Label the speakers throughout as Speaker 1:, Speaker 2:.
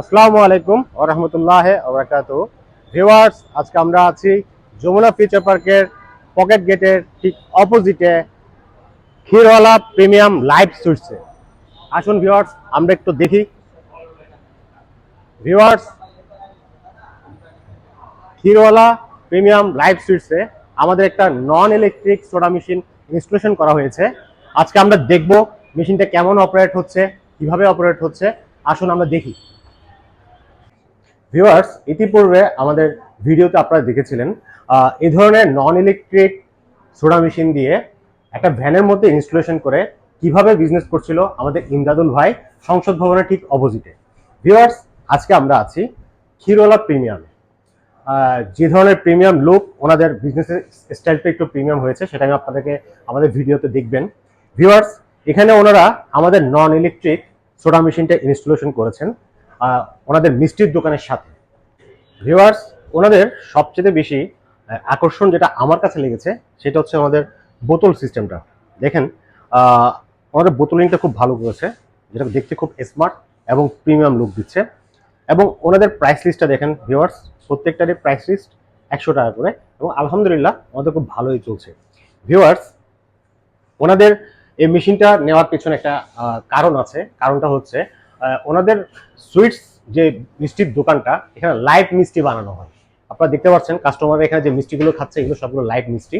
Speaker 1: আসসালামু আলাইকুম ও রহমতুল্লাহ ওবরাকাত ভিওয়ার্স আজকে আমরা আছি যমুনা ফিউচার পার্কের পকেট গেটের ঠিক অপোজিটে ক্ষীরওয়ালা প্রিমিয়াম লাইভ সুইটসে। আসুন ভিওয়ার্স আমরা একটু দেখি। ভিওয়ার্স ক্ষীরওয়ালা প্রিমিয়াম লাইভ সুইটসে আমাদের একটা non electric soda machine installation করা হয়েছে। আজকে আমরা দেখব মেশিনটা কেমন অপারেট হচ্ছে, কীভাবে অপারেট হচ্ছে। আসুন আমরা দেখি। ভিউয়ার্স ইতিপূর্বে আমাদের ভিডিওতে আপনারা দেখেছিলেন এই ধরনের নন ইলেকট্রিক সোডা মেশিন দিয়ে একটা ভ্যানের মধ্যে ইনস্টলেশন করে কীভাবে বিজনেস করছিল আমাদের ইমদাদুল ভাই সংসদ ভবনের ঠিক অপোজিটে ভিউয়ার্স আজকে আমরা আছি ক্ষীরওয়ালা প্রিমিয়ামে যে ধরনের প্রিমিয়াম লুক ওনাদের বিজনেসের স্টাইলটা একটু প্রিমিয়াম হয়েছে, সেটা আমি আপনাদেরকে আমাদের ভিডিওতে দেখবেন। ভিউয়ার্স এখানে ওনারা আমাদের নন ইলেকট্রিক সোডা মেশিনটা ইনস্টলেশন করেছেন। ওনাদের মিষ্টির দোকানের সাথে। ভিউয়ার্স ওনাদের সবচেয়ে বেশি আকর্ষণ যেটা আমার কাছে লেগেছে সেটা হচ্ছে আমাদের বোতল সিস্টেমটা দেখেন আহ, ওনাদের বোতলিংটা খুব ভালো করেছে যেটা দেখতে খুব স্মার্ট এবং প্রিমিয়াম লুক দিচ্ছে। এবং ওনাদের প্রাইস লিস্টটা দেখেন ভিউয়ার্স প্রত্যেকটারই প্রাইস লিস্ট একশো টাকা করে এবং আলহামদুলিল্লাহ আমাদের খুব ভালোই চলছে। ভিউয়ার্স ওনাদের এই মেশিনটা নেওয়ার পিছনে একটা কারণ আছে। কারণটা হচ্ছে ওনাদের সুইটস যে মিষ্টির দোকানটা, এখানে লাইভ মিষ্টি বানানো হয়। আপনারা দেখতে পাচ্ছেন কাস্টমার এখানে যে মিষ্টিগুলো খাচ্ছে, এগুলো সবগুলো লাইভ মিষ্টি।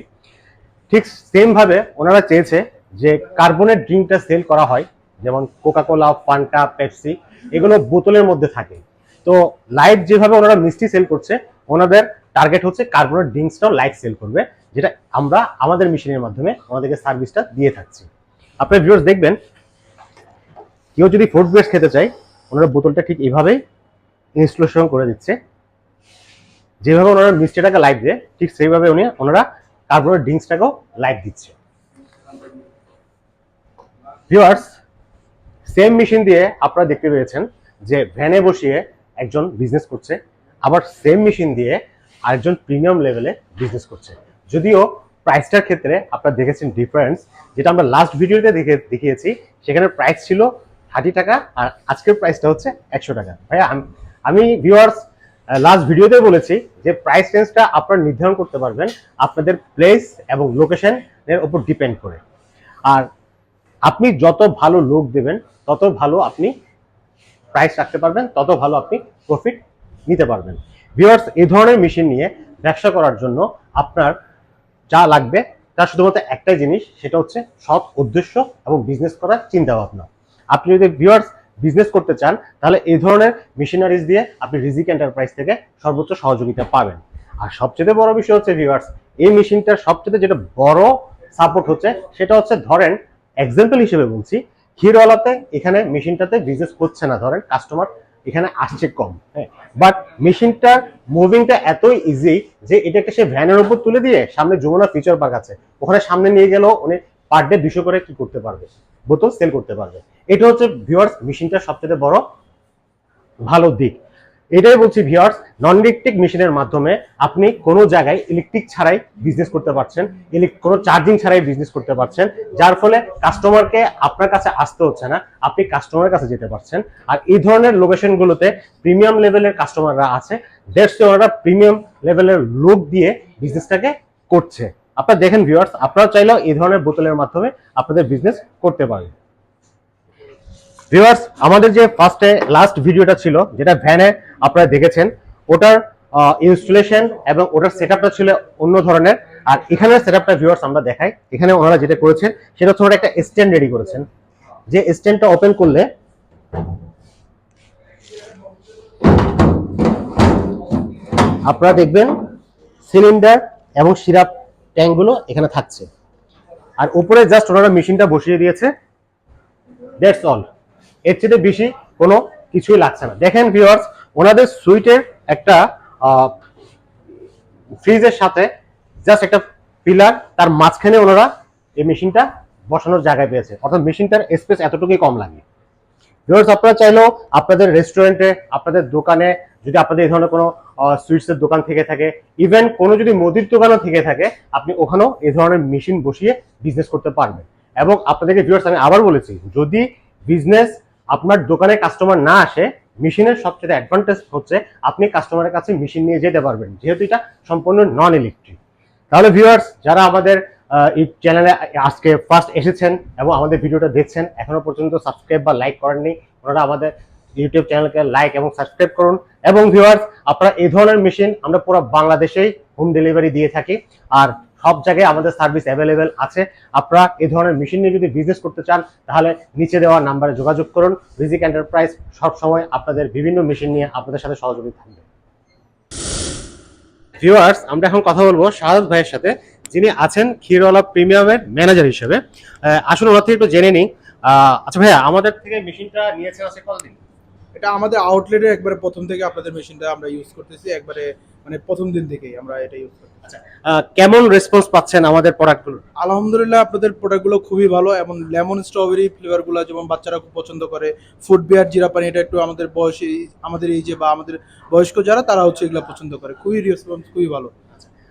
Speaker 1: ঠিক সেম ভাবে ওনারা চেয়েছে যে কার্বনের ড্রিঙ্কটা সেল করা হয়, যেমন কোকাকোলা ফান্টা পেপসি এগুলো বোতলের মধ্যে থাকে। তো লাইভ যেভাবে ওনারা মিষ্টি সেল করছে, ওনাদের টার্গেট হচ্ছে কার্বনের ড্রিঙ্কসটাও লাইভ সেল করবে, যেটা আমরা আমাদের মেশিনের মাধ্যমে আমাদেরকে সার্ভিসটা দিয়ে থাকছি। আপনার ভিউয়ার্স দেখবেন কেউ যদি ফোর্থ বেস্ট খেতে চায়, ওনারা বোতলটা ঠিক এইভাবেই ইনস্টলেশন করে দিচ্ছে। যেভাবে ওনারা মিষ্টিটাকে লাইভ দেয়, ঠিক সেইভাবে উনি ওনারা কার্বনের ড্রিঙ্কসটাকেও লাইভ দিচ্ছে। ভিউয়ার্স সেম মেশিন দিয়ে আপনারা দেখতে পেয়েছেন যে ভ্যানে বসিয়ে একজন বিজনেস করছে, আবার সেম মেশিন দিয়ে আরেকজন প্রিমিয়াম লেভেলে বিজনেস করছে। যদিও প্রাইসটার ক্ষেত্রে আপনারা দেখেছেন ডিফারেন্স যেটা আমরা লাস্ট ভিডিওতে দেখে দেখিয়েছি, সেখানে প্রাইস ছিল থার্টি টাকা আর আজকের প্রাইসটা হচ্ছে একশো টাকা। ভাইয়া, আম- ভিউয়ার্স লাস্ট ভিডিওতে বলেছি যে প্রাইস রেঞ্জটা আপনারা নির্ধারণ করতে পারবেন আপনাদের প্লেস এবং লোকেশন ওপর ডিপেন্ড করে। আর আপনি যত ভালো লোক দেবেন, তত ভালো আপনি প্রাইস রাখতে পারবেন, তত ভালো আপনি প্রফিট নিতে পারবেন। ভিউয়ার্স এই ধরনের মেশিন নিয়ে ব্যবসা করার জন্য আপনার যা লাগবে, তার শুধুমাত্র একটাই জিনিস, সেটা হচ্ছে সৎ উদ্দেশ্য এবং বিজনেস করার চিন্তা ভাবনা আপনি যদি ভিউয়ার্স বিজনেস করতে চান, তাহলে এই ধরনের মেশিনারিজ দিয়ে আপনি রিজিক এন্টারপ্রাইজ থেকে সর্বোচ্চ সহযোগিতা পাবেন। আর সবচেয়ে বড় বিষয় হচ্ছে ভিউয়ার্স এই মেশিনটার সবচেয়ে যেটা বড় সাপোর্ট হচ্ছে, সেটা হচ্ছে ধরেন এক্সাম্পল হিসেবে বলছি, ক্ষীরওয়ালাতে এখানে মেশিনটাতে বিজনেস হচ্ছে না, ধরেন কাস্টমার এখানে আসছে কম হ্যাঁ। বাট মেশিনটার মুভিংটা এতই ইজি যে এটাকে সে ভ্যানের উপর তুলে দিয়ে সামনে যমুনা ফিচার পার্ক আছে ওখানে সামনে নিয়ে গেলেও উনি পার ডে দুশো করে কি করতে পারবে? বোতল সেল করতে পারবে। এটা হচ্ছে ভিওয়ার্স মেশিনটার সবচেয়ে বড় ভালো দিক। এটাই বলছি ভিওয়ার্স নন ইলেকট্রিক মেশিনের মাধ্যমে আপনি কোনো জায়গায় ইলেকট্রিক ছাড়াই বিজনেস করতে পারছেন কোনো চার্জিং ছাড়াই বিজনেস করতে পারছেন, যার ফলে কাস্টমারকে আপনার কাছে আসতে হচ্ছে না, আপনি কাস্টমারের কাছে যেতে পারছেন। আর এই ধরনের লোকেশনগুলোতে প্রিমিয়াম লেভেলের কাস্টমাররা আছে, দেড়শো ওনারা প্রিমিয়াম লেভেলের লোক দিয়ে বিজনেসটাকে করছে। আপনারা দেখেন ভিউয়ার্স আপনারা চাইলেও এই ধরনের বোতলের মাধ্যমে আপনাদের বিজনেস করতে পারেন। ভিউয়ার্স আমাদের যে ফার্স্টে লাস্ট ভিডিওটা ছিল, যেটা ভ্যানে আপনারা দেখেছেন, ওটার ইনস্টলেশন এবং ওটার সেটআপটা ছিল অন্য ধরনের। আর এখানের সেটআপটা ভিউয়ার্স আমরা দেখাই। এখানে ওনারা যেটা করেছেন, সেটা হচ্ছে একটা স্ট্যান্ড রেডি করেছেন। যে স্ট্যান্ডটা ওপেন করলে আপনারা দেখবেন সিলিন্ডার এবং সিরাপ ট্যাঙ্কগুলো এখানে থাকছে। আর উপরে জাস্ট ওনারা মেশিনটা বসিয়ে দিয়েছে। দ্যাটস অল এর চেয়ে বেশি কোনো কিছুই লাগছে না। দেখেন ভিউয়ার্স ওনাদের সুইটের একটা ফ্রিজের সাথে জাস্ট একটা পিলার তার মাঝখানে ওনারা এই মেশিনটা বসানোর জায়গায় পেয়েছে। অর্থাৎ মেশিনটার স্পেস এতটুকুই কম লাগে। ভিউয়ার্স আপনারা চাইলেও আপনাদের রেস্টুরেন্টে আপনাদের দোকানে যদি আপনাদের এই ধরনের কোনো সুইটসের দোকান থেকে থাকে ইভেন কোনো যদি মুদির দোকানও থেকে থাকে, আপনি ওখানেও এই ধরনের মেশিন বসিয়ে বিজনেস করতে পারবেন। এবং আপনাদেরকে ভিউয়ার্স আমি আবার বলেছি, যদি বিজনেস আপনার দোকানে কাস্টমার না আসে মেশিনের সবচেয়ে অ্যাডভান্টেজ হচ্ছে আপনি কাস্টমারের কাছে মেশিন নিয়ে যেতে পারবেন, যেহেতু এটা সম্পূর্ণ নন ইলেকট্রিক তাহলে ভিউয়ার্স যারা আমাদের এই চ্যানেলে আজকে ফার্স্ট এসেছেন এবং আমাদের ভিডিওটা দেখছেন, এখনও পর্যন্ত সাবস্ক্রাইব বা লাইক করেননি, ওনারা আমাদের ইউটিউব চ্যানেলকে লাইক এবং সাবস্ক্রাইব করুন। এবং ভিউয়ার্স আপনারা এই ধরনের মেশিন আমরা পুরো বাংলাদেশেই হোম ডেলিভারি দিয়ে থাকি। আর সব জায়গায় আমাদের সার্ভিস অ্যাভেলেবেল আছে। আপনারা এই ধরনের মেশিন নিয়ে যদি বিজনেস করতে চান, তাহলে নিচে দেওয়া নাম্বারে যোগাযোগ করুন। রিজিক এন্টারপ্রাইজ সবসময় আপনাদের বিভিন্ন মেশিন নিয়ে আপনাদের সাথে সহযোগী থাকবে। ভিউয়ার্স আমরা এখন কথা বলব শাহাদ ভাইয়ের সাথে। যিনি আছেন ক্ষীরওয়ালা প্রিমিয়ামের ম্যানেজার হিসেবে। আসলে ওনার থেকে একটু জেনে নিই। আচ্ছা ভাইয়া, আমাদের থেকে মেশিনটা নিয়েছেন আছে কতদিন?
Speaker 2: এটা আমাদের আউটলেটে একবারে প্রথম থেকে আপনাদের মেশিনটা আমরা ইউজ করতেছি একবারে মানে প্রথম দিন থেকেই আমরা এটা ইউজ করতেছি।
Speaker 1: কেমন রেসপন্স পাচ্ছেন আমাদের প্রোডাক্টগুলো
Speaker 2: আলহামদুলিল্লাহ আপনাদের প্রোডাক্টগুলো খুবই ভালো এবং লেমন স্ট্রবেরি ফ্লেভারগুলো যেমন বাচ্চারা খুব পছন্দ করে ফুড বিয়ার জিরা পানি এটা একটু আমাদের বয়সী আমাদের এই যে বা আমাদের বয়স্ক যারা তারা হচ্ছে এগুলো পছন্দ করে। খুবই রেসপন্স খুবই ভালো।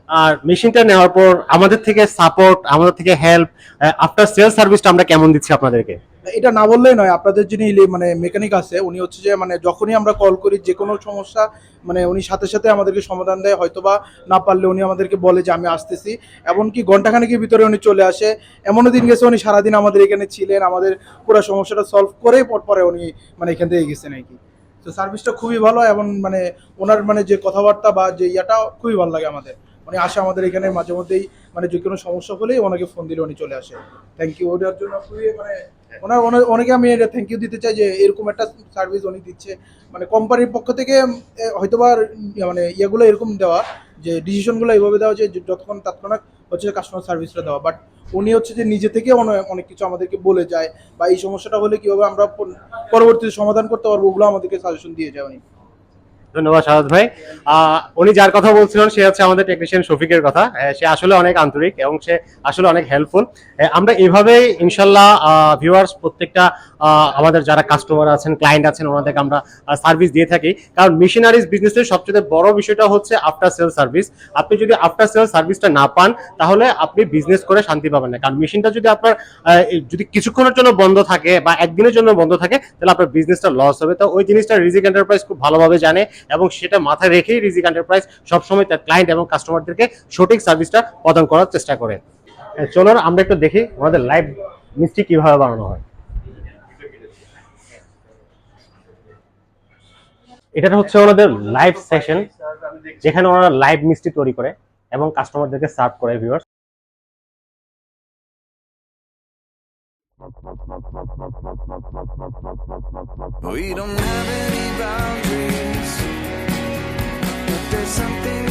Speaker 1: আর মেশিনটা নেওয়ার পর আমাদের থেকে সাপোর্ট আমাদের থেকে হেল্প আফটার সেল সার্ভিসটা আমরা কেমন দিচ্ছি আপনাদেরকে?
Speaker 2: এটা না বললেই নয়, আপনাদের যিনি মানে মেকানিক আছে, উনি হচ্ছে যে মানে যখনই আমরা কল করি, যে কোনো সমস্যা মানে উনি সাথে সাথে আমাদেরকে সমাধান দেয় হয়তো বা না পারলে উনি আমাদেরকে বলে যে, আমি আসতেছি। এমনকি ঘন্টাখানেকের ভিতরে উনি চলে আসে। এমনও দিন গেছে উনি সারাদিন আমাদের এখানে ছিলেন, আমাদের পুরো সমস্যাটা সলভ করেই পর উনি মানে এখান থেকে গেছেন আর কি। তো সার্ভিসটা খুবই ভালো এবং মানে ওনার মানে যে কথাবার্তা বা যে ইয়াটা খুবই ভালো লাগে আমাদের। উনি আসে আমাদের এখানে মাঝে মধ্যেই মানে যে কোনো সমস্যা হলেই ওনাকে ফোন দিলে উনি চলে আসে। থ্যাংক ইউ ওটার জন্য খুবই মানে ওনার অনেকে আমি এটা থ্যাংক ইউ দিতে চাই যে এরকম একটা সার্ভিস উনি দিচ্ছে। মানে কোম্পানির পক্ষ থেকে হয়তোবা মানে ইয়েগুলো এরকম দেওয়া যে ডিসিশনগুলো এইভাবে দেওয়া যে যতক্ষণ তৎক্ষণাৎ হচ্ছে কাস্টমার সার্ভিসটা দেওয়া। বাট উনি হচ্ছে যে নিজে থেকে অনেক কিছু আমাদেরকে বলে যায় বা এই সমস্যাটা হলে কীভাবে আমরা পর- পরবর্তীতে সমাধান করতে পারব ওগুলো আমাদেরকে সাজেশন দিয়ে যায় উনি।
Speaker 1: ধন্যবাদ শাহাদ ভাই। উনি যার কথা বলছিলেন, সে হচ্ছে আমাদের টেকনিশিয়ান শফিকের কথা। সে আসলে অনেক আন্তরিক এবং সে আসলে অনেক হেল্পফুল আমরা এভাবেই ইনশাল্লাহ ভিউয়ার্স প্রত্যেকটা আমাদের যারা কাস্টমার আছেন ক্লায়েন্ট আছেন, ওনাদেরকে আমরা সার্ভিস দিয়ে থাকি। কারণ মিশনারিজ বিজনেসের সবচেয়ে বড় বিষয়টা হচ্ছে আফটার সেল সার্ভিস আপনি যদি আফটার সেল সার্ভিসটা না পান, তাহলে আপনি বিজনেস করে শান্তি পাবেন না। কারণ মেশিনটা যদি আপনার যদি কিছুক্ষণের জন্য বন্ধ থাকে বা একদিনের জন্য বন্ধ থাকে, তাহলে আপনার বিজনেসটা লস হবে। তো ওই জিনিসটা রিজিক এন্টারপ্রাইজ খুব ভালোভাবে জানে। এবং সেটা মাথায় রেখেই রিজিক এন্টারপ্রাইজ সবসময় তার ক্লায়েন্ট এবং কাস্টমারদেরকে সঠিক সার্ভিসটা প্রদান করার চেষ্টা করে। চলুন আমরা একটু দেখি আমাদের লাইভ মিষ্টি কীভাবে বানানো হয়। এটা হচ্ছে ওনাদের লাইভ সেশন যেখানে ওনারা লাইভ মিষ্টি তৈরি করে এবং কাস্টমারদেরকে সার্ভ করে viewers
Speaker 3: We don't have any boundaries, something